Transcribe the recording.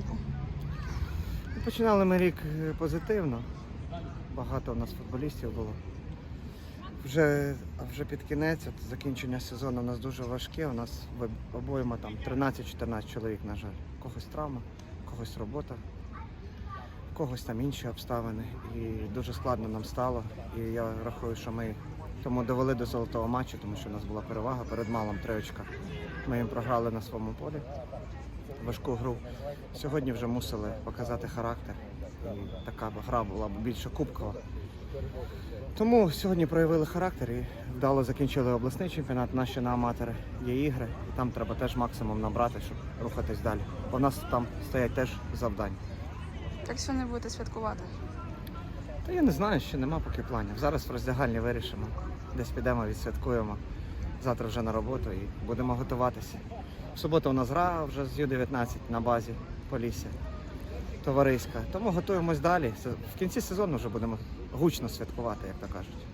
оцінку? Починали ми рік е, позитивно. Багато у нас футболістів було. Вже, вже під кінець, от закінчення сезону у нас дуже важке. У нас обоїма там 13-14 чоловік, на жаль. Когось травма, когось робота, когось там інші обставини. І дуже складно нам стало. І я рахую, що ми тому довели до золотого матчу, тому що у нас була перевага перед малом троєчка. Ми їм програли на своєму полі важку гру. Сьогодні вже мусили показати характер. І така гра була б більше кубкова. Тому сьогодні проявили характер і вдало закінчили обласний чемпіонат. Наші на аматори є ігри, і там треба теж максимум набрати, щоб рухатись далі. В нас там стоять теж завдання. Як сьогодні будете святкувати? Та я не знаю, ще нема поки планів. Зараз в роздягальні вирішимо. Десь підемо, відсвяткуємо. Завтра вже на роботу і будемо готуватися. В суботу у нас гра вже з Ю-19 на базі Полісся. Товариська. Тому готуємось далі. В кінці сезону вже будемо гучно святкувати, як то кажуть.